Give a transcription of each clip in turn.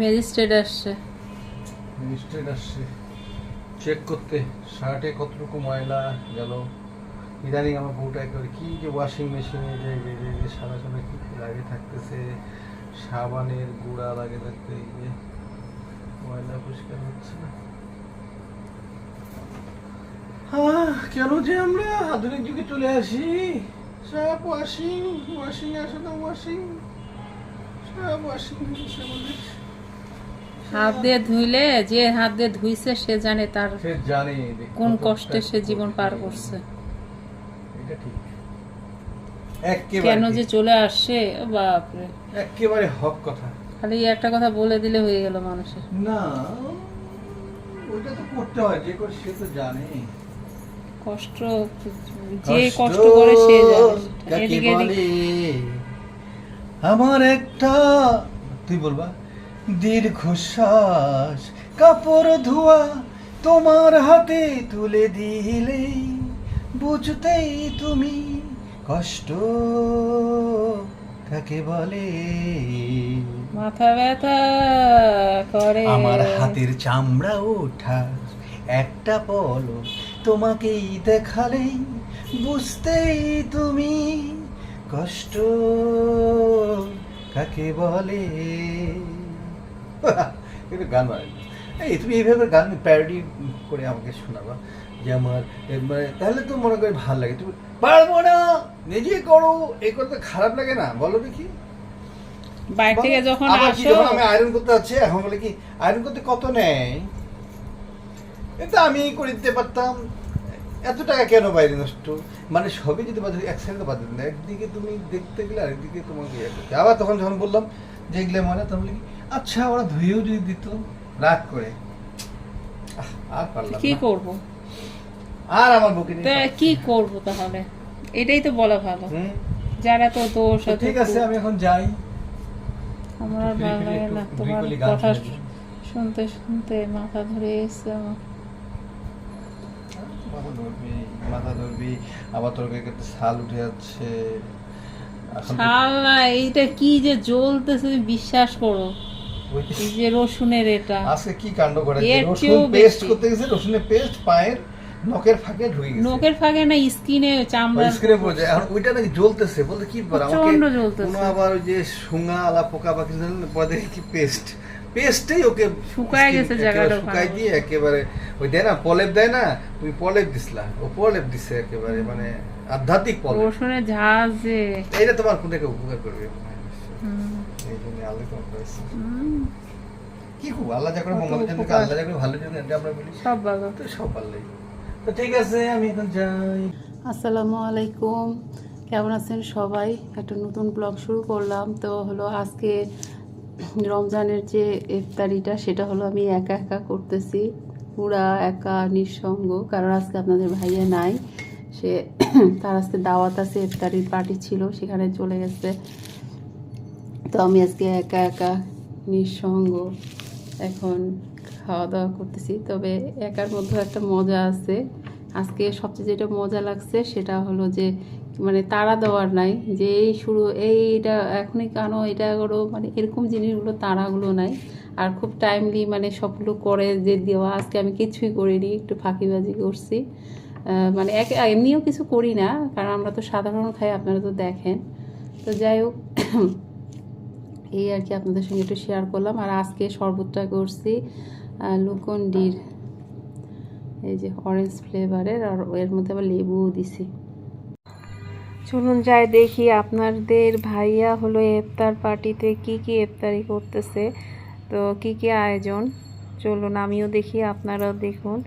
Magistrate আসছে। Magistrate আসছে। Check করতে। শার্টে কতটুকু ময়লা গেল? ইদানিং আমার বউটা একেবারে কি যে ওয়াশিং মেশিনে যে যে যে সাদা সাদা কি লাগে থাকতেছে। সাবানের গুঁড়া লাগে থাকতে, এই যে ময়লা পরিষ্কার হচ্ছে না। কেন যে আমরা আধুনিক যুগে চলে আসি? সব ওয়াশিং ওয়াশিং আসে না ওয়াশিং সব ওয়াশিং আমাদের হাত দিয়ে ধুইলে যে হাত দিয়ে ধুইছে সে জানে তার কোন কষ্টে সে জীবন পার করছে। কেন যে চলে আসছে বাপরে। একেবারে হক কথা। খালি একটা কথা বলে দিলে হয়ে গেল মানুষের। না ওইটা তো করতে হয় যে করে সে তো জানে। কষ্ট যে কষ্ট করে সে জানে আমার একটা তুই বলবা? দীর্ঘশ্বাস কাপড় ধোয়া তোমার হাতে তুলে দিলে বুঝতেই তুমি কষ্ট কাকে বলে? মাথা ব্যথা করে। আমার হাতের চামড়া ওঠা একটা পলো তোমাকেই দেখালেই বুঝতেই তুমি কষ্ট কাকে বলে? এটা গান বানাই এই তুমি এইভাবে গান প্যারডি করে আমাকে শোনাবা। যে আমার মানে তাহলে তো মনে করি ভালো লাগে। তুমি পারব না নিজে করো। এই করতে খারাপ লাগে না বলো দেখি। বাইরে থেকে যখন আসো আমি আয়রন করতে যাচ্ছি এখন বলে কি আয়রন করতে কত নেয় এটা আমি করে দিতে পারতাম। এত টাকা কেন বাইরে নষ্ট? মানে সবই যদি বাজারে এক সাইডে বাজার না একদিকে তুমি দেখতে গেলে আরেকদিকে তোমাকে ইয়ে আবার তখন যখন বললাম যে এগুলো মানে তখন বলি আচ্ছা ওরা ধুয়েও যদি দিত রাগ করে। আর পারলাম কি করব? আর আমার বুকে কি করব তাহলে? এটাই তো বলা ভালো। যারা তো দোষ ঠিক আছে আমি এখন যাই। আমার ভালো লাগে না তোমার কথা শুনতে শুনতে মাথা ধরে এসছে আমার। মাথা ধরবি মাথা ধরবি আবার তোর একটা ছাল উঠে যাচ্ছে। এইটা কি যে জ্বলতেছে তুমি বিশ্বাস করো। এই যে রসুনের এটা। আজকে কি কাণ্ড এর রসুন পেস্ট করতে গেছে রসুনের পেস্ট পায়ের নখের ফাঁকে ঢুকে গেছে। নখের ফাঁকে না স্কিনে চামড়া। স্ক্রিনে পড়ে যায় এখন ওইটা নাকি জ্বলতেছে বলতে কি করে আমাকে। কোনো আবার ওই যে শুঙা আলা পোকা পরে দেখি কি পেস্ট পেস্টেই ওকে শুকায় গেছে জায়গাটা শুকাই দিয়ে একেবারে ওই দেয় না পলেপ দেয় না তুমি পলেপ দিছিলা। ও পলেপ দিছে একেবারে মানে আধ্যাত্মিক পলেপ। রসুনের ঝাঁজ যে। এইটা তোমার কোন উপকার করবে? হুম, এই জন্য আল্লাহ তোমার করেছে হুম, কি খুব আল্লাহ যা করে মঙ্গলের জন্য আল্লাহ যা করে ভালোর জন্য এটা আমরা বলি। সব ভালো। তো সব ভালোই। তো ঠিক আছে আমি এখন যাই। আসসালামু আলাইকুম। কেমন আছেন সবাই? একটা নতুন ব্লগ শুরু করলাম। তো হলো আজকে রমজানের যে ইফতারিটা সেটা হলো আমি একা একা করতেছি। পুরা একা নিঃসঙ্গ। কারণ আজকে আপনাদের ভাইয়া নাই। সে তার আজকে দাওয়াত আছে ইফতারির পার্টি ছিল সেখানে চলে গেছে। তো আমি আজকে একা একা নিঃসঙ্গ এখন খাওয়া দাওয়া করতেছি। তবে একার মধ্যে একটা মজা আছে। আজকে সবচেয়ে যেটা মজা লাগছে সেটা হলো যে মানে তাড়া দেওয়ার নাই যে, এই শুরু এই এটা এখনই কেন এটা করো মানে এরকম জিনিসগুলো, তাড়াগুলো নাই। আর খুব টাইমলি মানে সবগুলো করে যে, দেওয়া, আজকে আমি কিছুই করিনি, একটু ফাঁকিবাজি করছি। মানে এক, এমনিও কিছু করি না, কারণ আমরা তো সাধারণ খাই, আপনারা তো দেখেন। তো যাই হোক এই আর কি আপনাদের সঙ্গে একটু শেয়ার করলাম। আর আজকে শরবতটা করছি লুকন্ডির। এই যে অরেঞ্জ ফ্লেভারের আর এর মধ্যে আবার লেবুও দিছি। চলুন যাই দেখি আপনাদের ভাইয়া হলো ইফতার পার্টিতে কি কি ইফতারি করতেছে। তো কি কি আয়োজন? চলুন আমিও দেখি, আপনারাও দেখুন।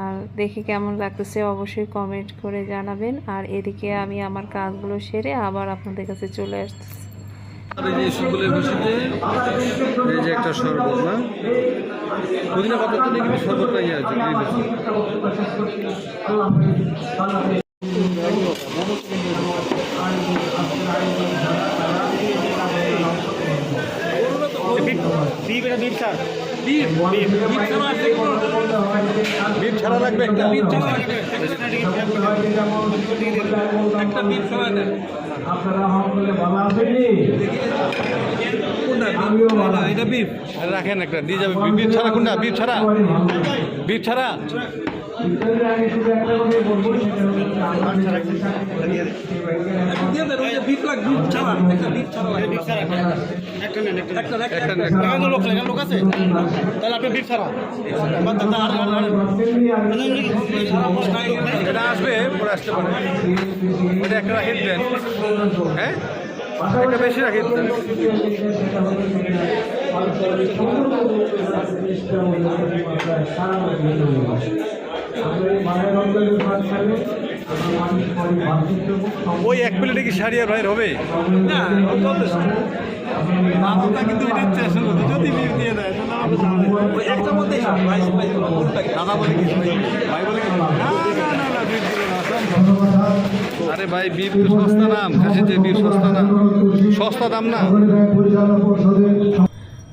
আর দেখে কেমন লাগতেছে অবশ্যই কমেন্ট করে জানাবেন। আর এদিকে আমি আমার কাজগুলো সেরে আবার আপনাদের কাছে চলে আসতেছি। এই স্কুলের এই যে একটা শরবত না? পুদিনা পাতা তো কিন্তু শরবত পাই আছে বিট ছাড়া লাগবে একটা? একটা দেন আপনারা সকলে ভালো আছেন আমিও ভালো আছি। এটা বিফ রাখেন একটা দিয়ে যাবে ছাড়া কোনটা ছাড়া। ছাড়া। কথাই বলব, এটা আসতে পারে। একটা রাখে দেন হ্যাঁ? একটা বেশি রাখে দেন ওই এক প্লেটে কি শাড়ি আর ভাইয়ের হবে? না কিন্তু যদি বিল দিয়ে আরে ভাই তো সস্তা বিফ সস্তা সস্তা দাম না।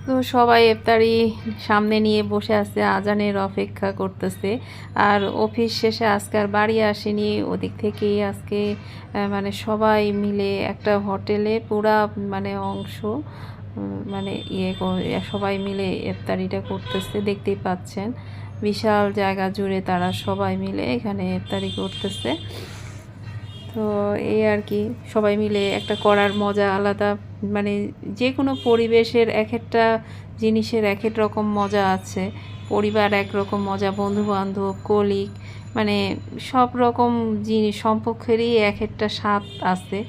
তো সবাই ইফতারি সামনে নিয়ে বসে আছে, আজানের অপেক্ষা করতেছে। আর অফিস শেষে আজকে আর বাড়ি আসেনি, ওদিক থেকেই আজকে মানে সবাই মিলে একটা হোটেলে পুরা মানে অংশ। মানে ইয়ে করে- সবাই মিলে ইফতারিটা করতেছে, দেখতেই পাচ্ছেন। বিশাল জায়গা জুড়ে তারা সবাই মিলে এখানে ইফতারি করতেছে। তো এই আর কি, সবাই মিলে একটা করার মজা আলাদা মানে যে কোনো পরিবেশের এক একটা জিনিসের এক এক রকম মজা আছে। পরিবার একরকম মজা বন্ধু বান্ধব কলিগ মানে সব রকম জিনিস সম্পর্কেরই এক একটা স্বাদ আছে।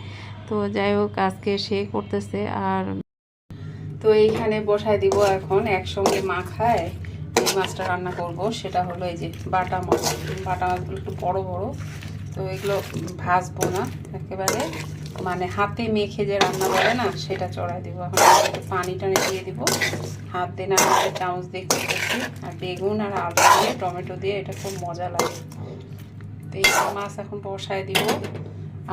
তো যাই হোক, আজকে সে করতেছে। আর তো এইখানে বসায় দিব এখন একসঙ্গে মাখায় এই মাছটা রান্না করব, সেটা হলো এই যে বাটা মাছ। বাটা মাছগুলো একটু বড় বড়, তো এগুলো ভাজবো না একেবারে। মানে হাতে মেখে যে রান্না করে না, সেটা চড়াই দিব। এখন পানি টানি দিয়ে দিব। হাত না একটা চামচ দিয়ে করতেছি আর বেগুন আর আলু দিয়ে, টমেটো দিয়ে, এটা খুব মজা লাগে। তো এই মাছ এখন বসায় দিব।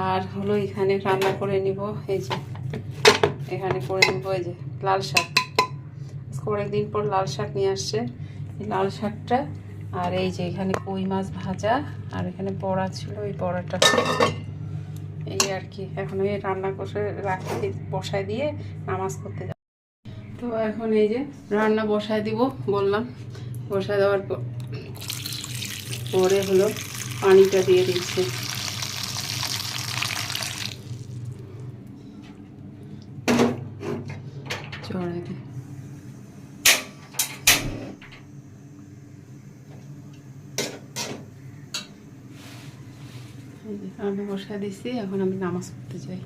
আর হলো এখানে রান্না করে নিব, এই যে এখানে করে নিব এই যে লাল শাক। আজকে অনেকদিন পর লাল শাক নিয়ে আসছে। এই লাল শাকটা আর এই যে এখানে কই মাছ ভাজা আর এখানে বড়া ছিল, এই বড়াটা। এই আর কি, এখন আমি রান্না করে রাখি, বসায় দিয়ে নামাজ করতে যাব। তো এখন এই যে রান্না বসায় দিব বললাম। বসায় দেওয়ার পর পরে হলো পানিটা দিয়ে দিচ্ছে। যে রান্না বসায় দিছি এখন আমি নামাজ পড়তে যাই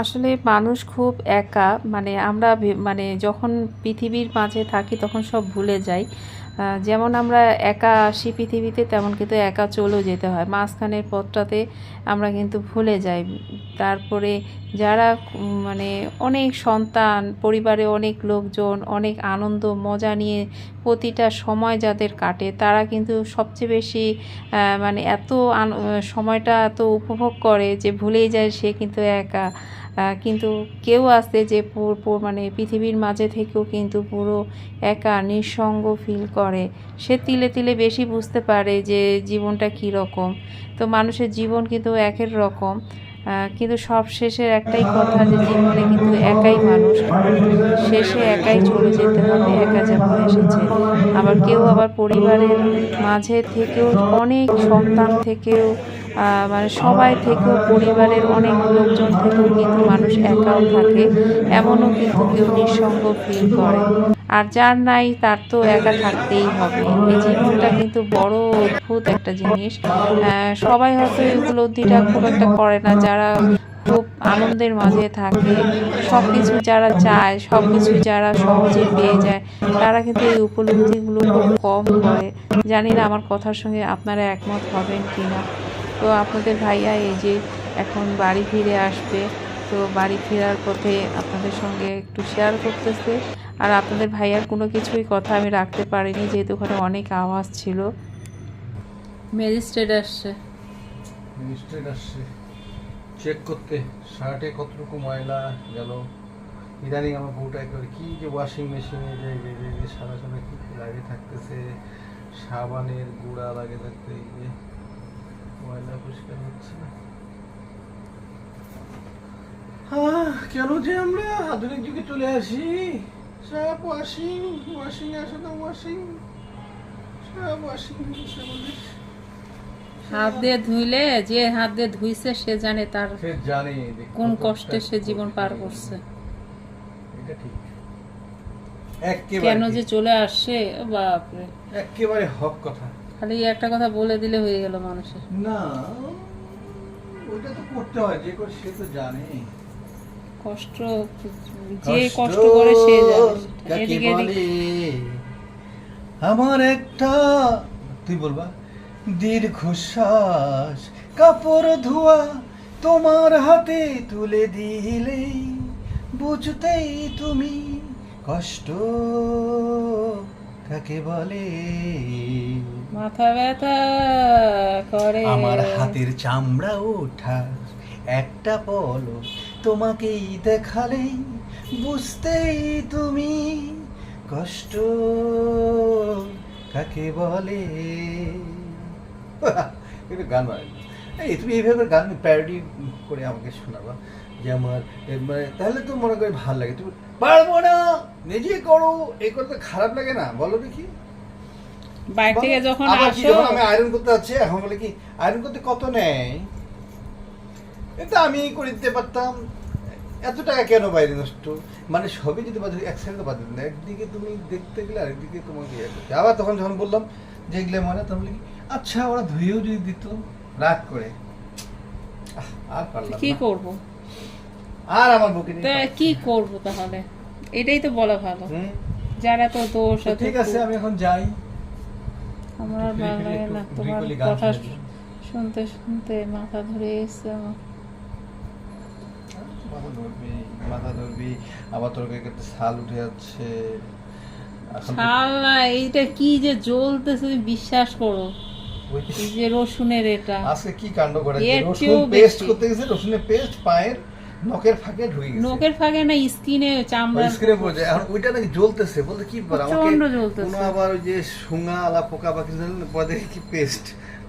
আসলে মানুষ খুব একা মানে আমরা মানে যখন পৃথিবীর মাঝে থাকি তখন সব ভুলে যাই। যেমন আমরা একা আসি পৃথিবীতে, তেমন কিন্তু একা চলেও যেতে হয়। মাঝখানের পথটাতে আমরা কিন্তু ভুলে যাই। তারপরে যারা মানে অনেক সন্তান, পরিবারে অনেক লোকজন, অনেক আনন্দ, মজা নিয়ে প্রতিটা সময় যাদের কাটে, তারা কিন্তু সবচেয়ে বেশি মানে এত সময়টা এত উপভোগ করে যে ভুলেই যায় সে কিন্তু একা। কিন্তু কেউ আছে যে মানে পৃথিবীর মাঝে থেকেও কিন্তু পুরো একা, নিঃসঙ্গ ফিল করে। সে তিলে তিলে বেশি বুঝতে পারে যে জীবনটা কী রকম। তো মানুষের জীবন কিন্তু একের রকম। কিন্তু সব শেষের একটাই কথা যে জীবনে কিন্তু একাই মানুষ। শেষে একাই চলে যেতে হবে, একা যেমন এসেছে। আবার কেউ আবার পরিবারের মাঝে থেকেও অনেক সন্তান থেকেও মানে সবাই থেকেও পরিবারের অনেক লোকজন থেকেও কিন্তু মানুষ একাও থাকে। এমনও কিন্তু কেউ নিঃসঙ্গ ফিল করে। আর যার নাই, তার তো একা থাকতেই হবে। এই জীবনটা কিন্তু বড় অদ্ভুত একটা জিনিস। সবাই হয়তো এই উপলব্ধিটা খুব একটা করে না। যারা খুব আনন্দের মাঝে থাকে সব কিছু যারা চায় সব কিছু যারা সহজে পেয়ে যায়, তারা কিন্তু এই উপলব্ধিগুলো খুব কম করে। জানি না আমার কথার সঙ্গে আপনারা একমত হবেন কি না তো আপনাদের ভাইয়া এই যে এখন বাড়ি ফিরে আসবে তো বাড়ি ফেরার পথে আপনাদের সঙ্গে একটু শেয়ার করতেছে। আর আপনাদের ভাইয়ার কোনো কিছুই কথা আমি রাখতে পারিনি যেহেতু ওখানে অনেক আওয়াজ ছিল। ম্যাজিস্ট্রেট আসছে। মিনিস্ট্রেট আসছে। চেক করতে শার্টে কতটুকু ময়লা গেল? ইদানিং আমার বউটা করে কি যে ওয়াশিং মেশিনে যে সারা সারা কি লাগে থাকতেছে সাবানের গুঁড়া লাগে থাকতে এই যে। ময়লা পরিষ্কার হচ্ছে না। কেন যে আমরা আধুনিক যুগে চলে আসি? সব ওয়াশিং ওয়াশিং আসে না ওয়াশিং সব ওয়াশিং হাত দিয়ে ধুইলে যে হাত দিয়ে ধুইছে সে জানে তার কোন কষ্টে সে জীবন পার করছে। কেন যে চলে আসে বাপরে। একেবারে হক কথা। খালি একটা কথা বলে দিলে হয়ে গেল মানুষের। না ওটা তো করতে হয় যে করে সে তো জানে। কষ্ট যে কষ্ট করে সে জানে এদিকে এদিকে। আমার একটা তুই বলবা? দীর্ঘশ্বাস কাপড় ধোয়া তোমার হাতে তুলে দিলে বুঝতেই তুমি কষ্ট। কাকে বলে? মাথা ব্যথা করে। আমার হাতের চামড়া ওঠা একটা পলো তোমাকেই দেখালেই বুঝতেই তুমি কষ্ট। কাকে বলে? এটা গান এই তুমি এইভাবে গান প্যারোডি করে আমাকে শোনাবা। যে আমার মানে তাহলে তো মনে করি ভালো লাগে। তুমি পারব না! নিজে করো এই করতে খারাপ লাগে না। বলো দেখি। বাইরে থেকে যখন আসো আমি আয়রন করতে যাচ্ছি এখন বলে কি আয়রন করতে কত নেয়? এটা আমি করে দিতে পারতাম। এত টাকা কেন বাইরে নষ্ট? মানে সবই যদি বাজারে এক সাইডে বাজার না একদিকে তুমি দেখতে গেলে আরেকদিকে তোমাকে ইয়ে আবার তখন যখন বললাম যে এগুলো মানে তখন কি আচ্ছা ওরা ধুয়েও যদি দিত রাগ করে। আর পারলাম কি। করব? আর আমার বুকে কি করব তাহলে? এটাই তো বলা ভালো। যার এত দোষ ঠিক আছে আমি এখন যাই। আমার ভালো লাগে না তোমার কথা শুনতে শুনতে মাথা ধরে এসছে আমার। মাথা ধরবি মাথা ধরবি আবার তোর ছাল উঠে যাচ্ছে। শালা এইটা কি যে জ্বলতেছে তুমি বিশ্বাস করো। যে রসুনের এটা। আজকে কি কাণ্ড করে? রসুন পেস্ট করতে গেছে রসুনের পেস্ট পায়ের নখের ফাঁকে ঢুকে গেছে। নখের ফাঁকে না স্কিনে চামড়া স্ক্রিনে পড়ে যায়। এখন ওইটা নাকি জ্বলতেছে বলতে কি আমাকে। কোনো আবার ওই যে শুঙা আলা পোকা পরে কি পেস্ট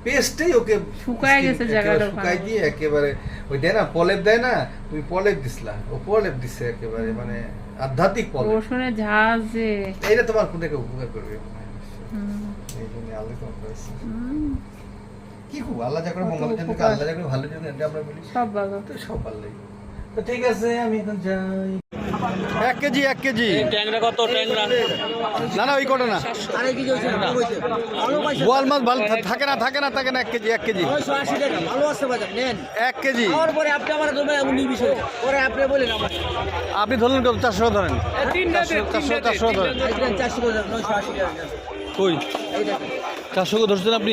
পেস্টেই ওকে শুকায় গেছে জায়গাটা শুকায় দিয়ে একেবারে ওই দেয় না পলেপ দেয় না তুমি পলেপ দিছিলা। ও পলেপ দিছে একেবারে মানে আধ্যাত্মিক পলেপ। রসুনের ঝাঁজ যে। এইটা তোমার কোন থেকে উপকার করবে? হুম, এই জন্য আল্লাহ করেছে। কি খুব আল্লাহ যা করে মঙ্গলের জন্য আল্লাহ যা করে ভালোর জন্য আমরা বলি। সব ভালো। তো সব আল্লাহ তো ঠিক আছে আমি এখন যাই। এক কেজি এক কেজি। ট্যাংরা কত ট্যাংরা? না না ওই কটা না। আরে কি হয়েছে ভালো পাইছে বোয়াল মাছ ভালো থাকে না থাকে না থাকে না এক কেজি এক কেজি। নয়শো আশি টাকা ভালো আছে বাজার নেন এক কেজি আপনি আমার ধরবেন এমন বিষয় পরে আপনি? বলেন আমার আপনি ধরুন কত চারশো ধরেন চারশো ধরেন। কই চারশো ধরছেন আপনি